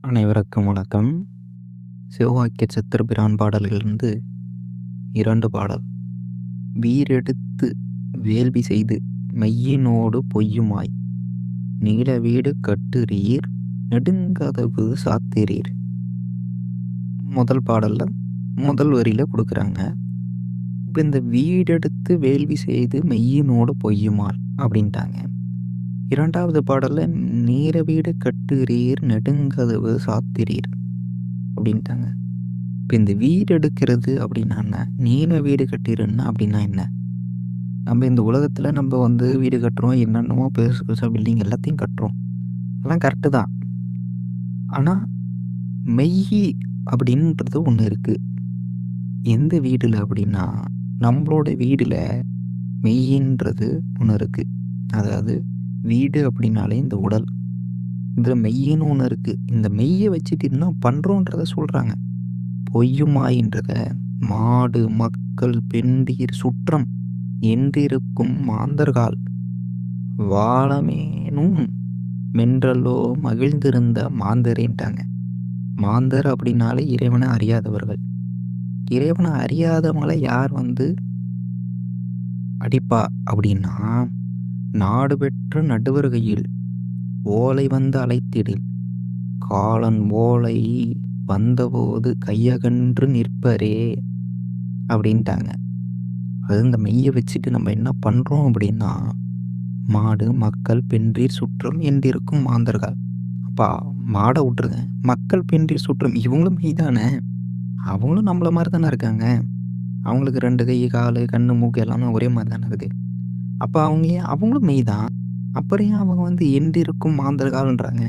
அனைவருக்கும் வணக்கம். சிவவாக்கிய சித்திரபிரான் பாடல்களிலிருந்து இரண்டு பாடல். வீரெடுத்து வேள்வி செய்து மெய்யினோடு பொய்யுமாய். நீல வீடு கட்டுறீர் நெடுங்கதவு சாத்திரீர். முதல் பாடலில் முதல் வரியில் கொடுக்குறாங்க. இப்போ இந்த வீடெடுத்து வேள்வி செய்து மெய்யினோடு பொய்யுமாள் அப்படின்ட்டாங்க. இரண்டாவது பாடலில் நேர வீடு கட்டுறீர் நெடுங்கதவு சாத்திரீர் அப்படின்ட்டாங்க. இப்போ இந்த வீடு எடுக்கிறது அப்படின்னா என்ன? நீல வீடு கட்டிருன்னா அப்படின்னா என்ன? நம்ம இந்த உலகத்தில் நம்ம வந்து வீடு கட்டுறோம் என்னென்னமோ பெருசு பெருசாக பில்டிங் எல்லாத்தையும் கட்டுறோம். அதெல்லாம் கரெக்டு தான். ஆனால் மெய் அப்படின்றது ஒன்று இருக்குது எந்த வீடில் அப்படின்னா நம்மளோட வீடில் மெய்யின்றது ஒன்று இருக்குது அதாவது வீடு அப்படின்னாலே இந்த உடல். இதில் மெய்யின்னு ஒன்று இருக்குது இந்த மெய்யை வச்சுட்டு என்ன பண்ணுறோன்றத சொல்கிறாங்க பொய்யுமாயின்றத மாடு மக்கள் பெண்டீர் சுற்றம் என்றிருக்கும் மாந்தர்கால் வாழமேனும் மென்றலோ மகிழ்ந்திருந்த மாந்தரேன்ட்டாங்க. மாந்தர் அப்படின்னாலே இறைவனை அறியாதவர்கள். இறைவனை அறியாதவங்களை யார் வந்து அடிப்பா அப்படின்னா நாடு பெற்ற நடுவருகையில் ஓலை வந்து அழைத்திடில் காலன் ஓலை வந்தபோது கையகன்று நிற்பரே அப்படின்ட்டாங்க. அது இந்த மெய்யை வச்சுட்டு நம்ம என்ன பண்ணுறோம் அப்படின்னா மாடு மக்கள் பென்றீர் சுற்றம் என்றிருக்கும் மாந்தர்கள். அப்பா மாடை விட்டுருங்க. மக்கள் பென்றீர் சுற்றம் இவங்களும் மெய் தானே அவங்களும் நம்மள மாதிரி தானே இருக்காங்க. அவங்களுக்கு ரெண்டு கை கால் கண்ணு மூக்கு எல்லாமே ஒரே மாதிரி தானே இருக்குது அப்போ அவங்க ஏன் அவங்களும் மெய் தான். அப்புறம் ஏன் அவங்க வந்து எண்டு இருக்கும் மாந்தர்கால்ன்றாங்க?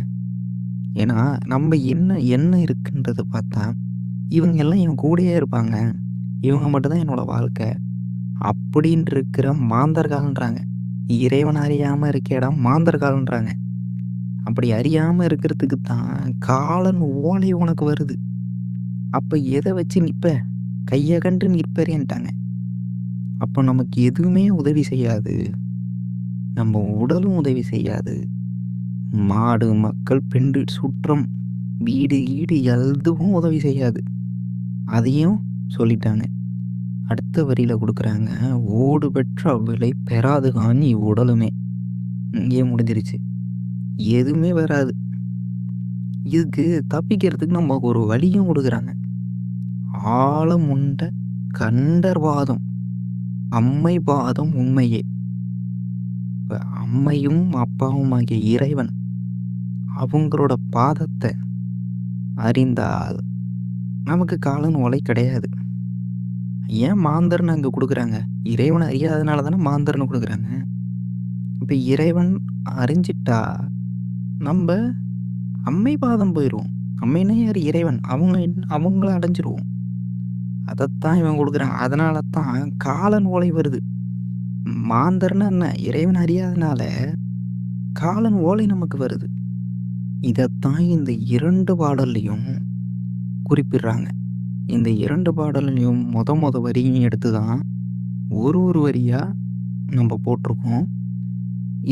ஏன்னா நம்ம என்ன என்ன இருக்குன்றத பார்த்தா இவங்க எல்லாம் என் கூடயே இருப்பாங்க. இவங்க மட்டும்தான் என்னோட வாழ்க்கை. அப்படின்னு இருக்கிற மாந்தர்கால்ன்றாங்க இறைவன் அறியாமல் இருக்க இடம் மாந்தர்கால்ன்றாங்க அப்படி அறியாமல் இருக்கிறதுக்கு தான் காலன் ஓலை உனக்கு வருது. அப்போ எதை வச்சு நிற்ப கையை கண்டு நிற்பறேன்ட்டாங்க. அப்போ நமக்கு எதுவுமே உதவி செய்யாது. நம்ம உடலும் உதவி செய்யாது. மாடு மக்கள் பெண்டு சுற்றம் வீடு ஈடு எதுவும் உதவி செய்யாது. அதையும் சொல்லிட்டாங்க. அடுத்த வரியில் கொடுக்குறாங்க ஓடு பெற்ற அவ்விலை பெறாது காணி உடலுமே. இங்கே முடிஞ்சிருச்சு. எதுவுமே வராது. இதுக்கு தப்பிக்கிறதுக்கு நமக்கு ஒரு வழியும் கொடுக்குறாங்க. ஆழமுண்ட கண்டர்வாதம். அம்மை பாதம் உண்மையே. இப்போ அம்மையும் அப்பாவும் ஆகிய இறைவன் அவங்களோட பாதத்தை அறிந்தால் நமக்கு காலன் ஒலை கிடையாது. ஏன் மாந்தர்னு அங்கே கொடுக்குறாங்க? இறைவன் அறியாதனால தானே மாந்தர்னு கொடுக்குறாங்க? இப்போ இறைவன் அறிஞ்சிட்டா நம்ம அம்மை பாதம் போயிடுவோம் அம்மைனா யார்? இறைவன். அவங்க அவங்கள அடைஞ்சிருவோம். அதைத்தான் இவன் கொடுக்குறான். அதனால தான் காலன் ஓலை வருது. மாந்தர்னா என்ன? இறைவன் அறியாதனால காலன் ஓலை நமக்கு வருது. இதைத்தான் இந்த இரண்டு பாடல்லையும் குறிப்பிடுறாங்க. இந்த இரண்டு பாடல்லையும் மொத மொத வரியும் எடுத்து தான் ஒரு ஒரு வரியாக நம்ம போட்டிருக்கோம்.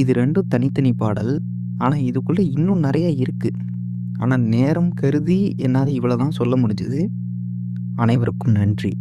இது ரெண்டும் தனித்தனி பாடல். ஆனால் இதுக்குள்ளே இன்னும் நிறையா இருக்குது ஆனால் நேரம் கருதி என்னால் இவ்வளோ தான் சொல்ல முடிஞ்சுது. அனைவருக்கும் நன்றி.